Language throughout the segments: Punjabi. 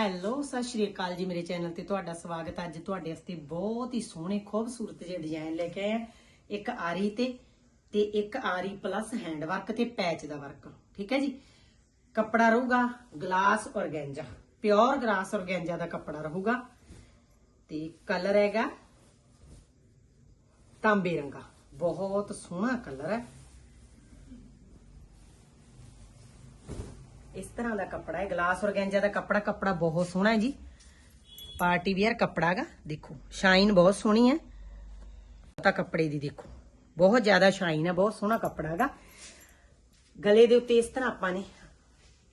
ਹੈਲੋ, ਸਤਿ ਸ਼੍ਰੀ ਅਕਾਲ ਜੀ ਮੇਰੇ ਚੈਨਲ ਤੇ ਤੁਹਾਡਾ ਸਵਾਗਤ ਅੱਜ ਤੁਹਾਡੇ ਵਾਸਤੇ ਬਹੁਤ ਹੀ ਸੋਹਣੇ, ਖੂਬਸੂਰਤ ਜਿਹੇ ਡਿਜ਼ਾਈਨ ਲੈ ਕੇ ਆਏ ਇੱਕ ਆਰੀ ਤੇ ਤੇ ਇੱਕ ਆਰੀ ਪਲੱਸ ਹੈਂਡ ਵਰਕ ਤੇ ਪੈਚ ਦਾ ਵਰਕ ਠੀਕ ਹੈ ਜੀ? ਕੱਪੜਾ ਰਹੂਗਾ glass organza pure glass organza ਦਾ ਕੱਪੜਾ ਰਹੂਗਾ। ਤੇ ਕਲਰ ਹੈਗਾ ਤਾਂਬੇ ਰੰਗਾ, ਬਹੁਤ ਸੋਹਣਾ ਕਲਰ ਹੈ। ਇਸ ਤਰ੍ਹਾਂ ਦਾ ਕੱਪੜਾ ਹੈ। ਗਲਾਸ ਔਰਗੈਂਜਾ ਦਾ ਕੱਪੜਾ ਕੱਪੜਾ ਬਹੁਤ ਸੋਹਣਾ ਹੈ ਜੀ। ਪਾਰਟੀ ਵੀਅਰ ਕੱਪੜਾ ਹੈਗਾ, ਦੇਖੋ। ਸ਼ਾਈਨ ਬਹੁਤ ਸੋਹਣੀ ਹੈ। ਤਾਂ ਕੱਪੜੇ ਦੀ ਦੇਖੋ। ਬਹੁਤ ਜ਼ਿਆਦਾ ਸ਼ਾਈਨ ਹੈ, ਬਹੁਤ ਸੋਹਣਾ ਕੱਪੜਾ ਹੈਗਾ। ਗਲੇ ਦੇ ਉੱਤੇ ਇਸ ਤਰ੍ਹਾਂ ਆਪਾਂ ਨੇ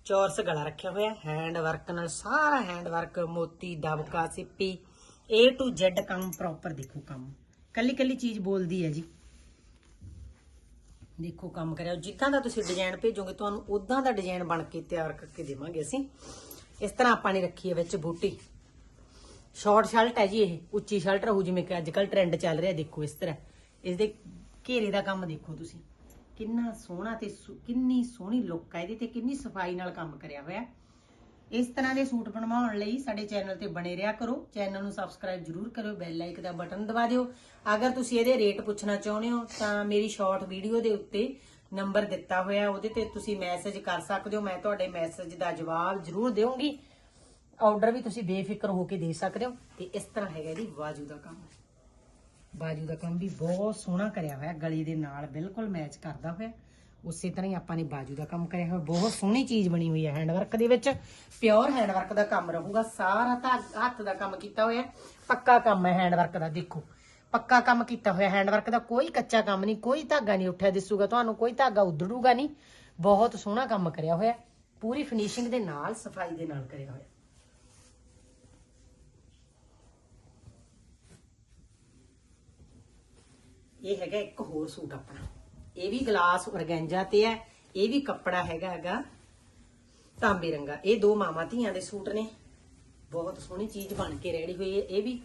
ਚੌਰਸ ਗਲਾ ਰੱਖਿਆ ਹੋਇਆ ਹੈਂਡ ਵਰਕ ਨਾਲ ਸਾਰਾ ਹੈਂਡ ਵਰਕ ਮੋਤੀ, ਦਬਕਾ, ਸਿੱਪੀ, A to Z ਕੰਮ ਪ੍ਰੋਪਰ ਦੇਖੋ ਕੰਮ। ਕੱਲੀ ਕੱਲੀ ਚੀਜ਼ ਬੋਲਦੀ ਹੈ ਜੀ। ਦੇਖੋ ਕੰਮ ਕਰਿਆ। ਜਿੱਦਾਂ ਦਾ ਤੁਸੀਂ ਡਿਜ਼ਾਈਨ ਭੇਜੋਗੇ, ਤੁਹਾਨੂੰ ਉਦਾਂ ਦਾ ਡਿਜ਼ਾਈਨ ਬਣ ਕੇ ਤਿਆਰ ਕਰਕੇ ਦੇਵਾਂਗੇ ਅਸੀਂ। ਇਸ ਤਰ੍ਹਾਂ ਆਪਾਂ ਨੇ ਰੱਖੀ ਹੈ ਵਿੱਚ ਬੂਟੀ। ਸ਼ਾਰਟ ਸ਼ਰਟ ਹੈ ਜੀ ਇਹ, ਉੱਚੀ ਸ਼ਰਟ ਰਹੂ, ਜਿਵੇਂ ਕਿ ਅੱਜ ਕੱਲ ਟ੍ਰੈਂਡ ਚੱਲ ਰਿਹਾ, ਦੇਖੋ ਇਸ ਤਰ੍ਹਾਂ। ਇਸ ਦੇ ਘੇਰੇ ਦਾ ਕੰਮ ਦੇਖੋ ਤੁਸੀਂ। ਕਿੰਨਾ ਸੋਹਣਾ ਤੇ ਸੁ- ਕਿੰਨੀ ਸੋਹਣੀ ਲੁੱਕ ਹੈ ਇਹਦੀ ਤੇ ਕਿੰਨੀ ਸਫ਼ਾਈ ਨਾਲ ਕੰਮ ਕਰਿਆ ਹੋਇਆ। ਇਸ ਤਰ੍ਹਾਂ ਦੇ ਸੂਟ ਬਣਵਾਉਣ ਲਈ ਸਾਡੇ ਚੈਨਲ ਤੇ ਬਣੇ ਰਿਹਾ ਕਰੋ। ਚੈਨਲ ਨੂੰ ਸਬਸਕ੍ਰਾਈਬ ਜਰੂਰ ਕਰਿਓ ਬੈਲ ਆਈਕ ਦਾ ਬਟਨ ਦਬਾ ਦਿਓ। ਅਗਰ ਤੁਸੀਂ ਇਹਦੇ ਰੇਟ ਪੁੱਛਣਾ ਚਾਹੁੰਦੇ ਹੋ, ਤਾਂ ਮੇਰੀ ਸ਼ਾਰਟ ਵੀਡੀਓ ਦੇ ਉੱਤੇ ਨੰਬਰ ਦਿੱਤਾ ਹੋਇਆ ਉਹਦੇ ਤੇ ਤੁਸੀਂ ਮੈਸੇਜ ਕਰ ਸਕਦੇ ਹੋ। ਮੈਂ ਤੁਹਾਡੇ ਮੈਸੇਜ ਦਾ ਜਵਾਬ ਜਰੂਰ ਦੇਵਾਂਗੀ। ਆਰਡਰ ਵੀ ਤੁਸੀਂ ਬੇਫਿਕਰ ਹੋ ਕੇ ਦੇ ਸਕਦੇ ਹੋ। ਤੇ ਇਸ ਤਰ੍ਹਾਂ ਹੈਗਾ ਜੀ ਬਾਜੂ ਦਾ ਕੰਮ। ਬਾਜੂ ਦਾ ਕੰਮ ਵੀ ਬਹੁਤ ਸੋਹਣਾ ਕਰਿਆ ਹੋਇਆ, ਗਲੀ ਦੇ ਨਾਲ ਬਿਲਕੁਲ ਮੈਚ ਕਰਦਾ ਹੋਇਆ। ਉਸੇ ਤਰ੍ਹਾਂ ਹੀ ਆਪਾਂ ਨੇ ਬਾਜੂ ਦਾ ਕੰਮ ਕਰਿਆ ਹੋਇਆ। ਬਹੁਤ ਸੋਹਣੀ ਚੀਜ਼ ਬਣੀ ਹੋਈ ਹੈ ਹੈਂਡ ਦੇ ਵਿੱਚ। ਪਿਓਰ ਹੈਂਡ ਦਾ ਕੰਮ ਰਹੂਗਾ। ਸਾਰਾ ਤਾਂ ਹੱਥ ਦਾ ਕੰਮ ਕੀਤਾ ਹੋਇਆ। ਪੱਕਾ ਕੰਮ ਹੈ ਹੈਂਡ ਦਾ, ਦੇਖੋ। ਪੱਕਾ ਕੰਮ ਕੀਤਾ ਹੋਇਆ। ਹੈਂਡ ਦਾ ਕੋਈ ਕੱਚਾ ਕੰਮ ਨਹੀਂ, ਕੋਈ ਧਾਗਾ ਨਹੀਂ ਉੱਠਿਆ ਦਿਸੂਗਾ। ਤੁਹਾਨੂੰ ਕੋਈ ਧਾਗਾ ਉਧੜੂਗਾ ਨਹੀਂ। ਬਹੁਤ ਸੋਹਣਾ ਕੰਮ ਕਰਿਆ ਹੋਇਆ। ਪੂਰੀ ਫਿਨਿਸ਼ਿੰਗ ਦੇ ਨਾਲ, ਸਫ਼ਾਈ ਦੇ ਨਾਲ ਕਰਿਆ ਹੋਇਆ। ਇਹ ਹੈਗਾ ਇੱਕ ਹੋਰ ਸੂਟ ਆਪਣਾ। ਇਹ ਵੀ ਗਲਾਸ ਔਰਗੈਂਜਾ ਤੇ ਹੈ, ਇਹ ਵੀ ਕੱਪੜਾ ਹੈਗਾ ਹੈਗਾ ਤਾਂਬੇ ਰੰਗਾ। ਇਹ ਦੋ ਮਾਮਾ ਧੀਆਂ ਦੇ ਸੂਟ ਨੇ। ਬਹੁਤ ਸੋਹਣੀ ਚੀਜ਼ ਬਣ ਕੇ ਰੈਡੀ ਹੋਈ ਹੈ। ਇਹ ਵੀ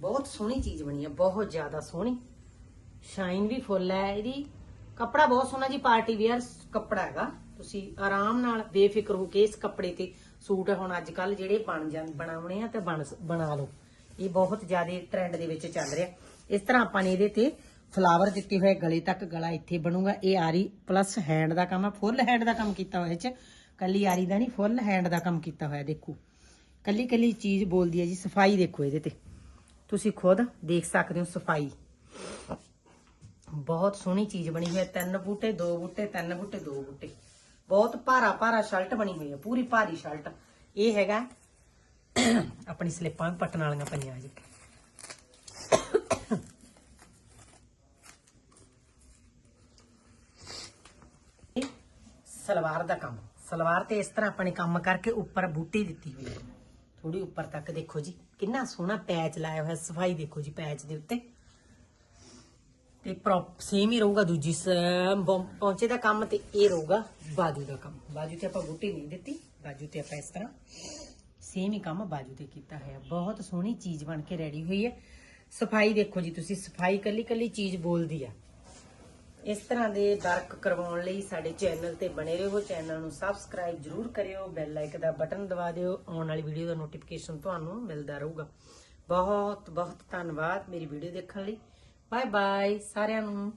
ਬਹੁਤ ਸੋਹਣੀ ਚੀਜ਼ ਬਣੀ ਹੈ, ਬਹੁਤ ਜ਼ਿਆਦਾ ਸੋਹਣੀ। ਸ਼ਾਈਨ ਵੀ ਫੁੱਲ ਹੈ। ਇਹਦੀ ਕੱਪੜਾ ਬਹੁਤ ਸੋਹਣਾ ਜੀ, ਪਾਰਟੀ ਵੇਅਰ ਕੱਪੜਾ ਹੈਗਾ। ਤੁਸੀਂ ਆਰਾਮ ਨਾਲ ਬੇਫਿਕਰ ਹੋ ਕੇ ਇਸ ਕੱਪੜੇ ਤੇ ਸੂਟ ਹੁਣ ਅੱਜ ਕੱਲ ਜਿਹੜੇ ਬਣ ਜਾਂ, ਬਣਾਉਣੇ ਆ ਤੇ ਬਣ ਬਣਾ ਲਓ। ਇਹ ਬਹੁਤ ਜ਼ਿਆਦਾ ਟ੍ਰੈਂਡ ਦੇ ਵਿੱਚ ਚੱਲ ਰਿਹਾ। ਇਸ ਤਰ੍ਹਾਂ ਆਪਾਂ ਨੇ ਇਹਦੇ ਤੇ ਫਲਾਵਰ ਦਿੱਤੇ ਹੋਏ ਗਲੇ ਤੱਕ ਗਲਾ ਇੱਥੇ ਬਣੂਗਾ। ਇਹ ਆਰੀ ਪਲੱਸ ਹੈਂਡ ਦਾ ਕੰਮ ਹੈ ਫੁੱਲ ਹੈਂਡ ਦਾ ਕੰਮ ਕੀਤਾ ਹੋਇਆ ਇਹ ਚ। ਕੱਲੀ ਆਰੀ ਦਾ ਨਹੀਂ ਫੁੱਲ ਹੈਂਡ ਦਾ ਕੰਮ ਕੀਤਾ ਹੋਇਆ, ਦੇਖੋ। ਕੱਲੀ ਕੱਲੀ ਚੀਜ਼ ਬੋਲਦੀ ਹੈ ਜੀ, ਸਫ਼ਾਈ ਦੇਖੋ ਇਹਦੇ ਤੇ। ਤੁਸੀਂ ਖੁਦ ਦੇਖ ਸਕਦੇ ਹੋ ਸਫ਼ਾਈ। ਬਹੁਤ ਸੋਹਣੀ ਚੀਜ਼ ਬਣੀ ਹੋਈ ਹੈ। ਤਿੰਨ ਬੂਟੇ, ਦੋ ਬੂਟੇ, ਤਿੰਨ ਬੂਟੇ, ਦੋ ਬੂਟੇ। ਬਹੁਤ ਭਾਰਾ ਭਾਰਾ ਸ਼ਰਟ ਬਣੀ ਹੋਈ ਹੈ, ਪੂਰੀ ਭਾਰੀ ਸ਼ਰਟ। ਇਹ ਹੈਗਾ ਆਪਣੀ ਸਲਿੱਪਾਂ ਵੀ ਵਾਲੀਆਂ ਪਈਆਂ ਜੀ। ਸਲਵਾਰ ਦਾ ਕੰਮ। ਸਲਵਾਰ ਤੇ ਇਸ ਤਰ੍ਹਾਂ ਆਪਾਂ ਨੇ ਕੰਮ ਕਰਕੇ ਉੱਪਰ ਬੂਟੀ ਦਿੱਤੀ ਹੋਈ ਹੈ। ਥੋੜੀ ਉੱਪਰ ਤੱਕ ਦੇਖੋ ਜੀ, ਕਿੰਨਾ ਸੋਹਣਾ ਪੈਚ ਲਾਇਆ ਹੋਇਆ, ਸਫ਼ਾਈ ਦੇਖੋ ਜੀ ਪੈਚ ਦੇ ਉੱਤੇ। ਤੇ ਪ੍ਰੋਪ ਸੇਮ ਹੀ ਰਹੂਗਾ ਦੂਜੀ, ਸ- ਦਾ ਕੰਮ ਤੇ ਇਹ ਰਹੂਗਾ ਬਾਜੂ ਦਾ ਕੰਮ। ਬਾਜੂ ਤੇ ਆਪਾਂ ਬੂਟੀ ਨਹੀਂ ਦਿੱਤੀ, ਬਾਜੂ ਤੇ ਆਪਾਂ ਇਸ ਤਰ੍ਹਾਂ ਸੇਮ ਹੀ ਕੰਮ ਬਾਜੂ ਤੇ ਕੀਤਾ ਹੋਇਆ। ਬਹੁਤ ਸੋਹਣੀ ਚੀਜ਼ ਬਣ ਕੇ ਰੈਡੀ ਹੋਈ ਹੈ। ਸਫ਼ਾਈ ਦੇਖੋ ਜੀ ਤੁਸੀਂ, ਸਫ਼ਾਈ ਕੱਲੀ ਕੱਲੀ ਚੀਜ਼ ਬੋਲਦੀ ਆ। ਇਸ ਤਰ੍ਹਾਂ ਦੇ ਵਰਕ ਕਰਵਾਉਣ ਲਈ ਸਾਡੇ ਚੈਨਲ ਤੇ ਬਣੇ ਰਹੋ। ਚੈਨਲ ਨੂੰ ਸਬਸਕ੍ਰਾਈਬ ਜਰੂਰ ਕਰਿਓ ਬੈਲ ਆਈਕ ਦਾ ਬਟਨ ਦਬਾ ਦਿਓ। ਆਉਣ ਵਾਲੀ ਵੀਡੀਓ ਦਾ ਨੋਟੀਫਿਕੇਸ਼ਨ ਤੁਹਾਨੂੰ ਮਿਲਦਾ ਰਹੂਗਾ। ਬਹੁਤ ਬਹੁਤ ਧੰਨਵਾਦ ਮੇਰੀ ਵੀਡੀਓ ਦੇਖਣ ਲਈ। ਬਾਏ ਬਾਏ ਸਾਰਿਆਂ ਨੂੰ।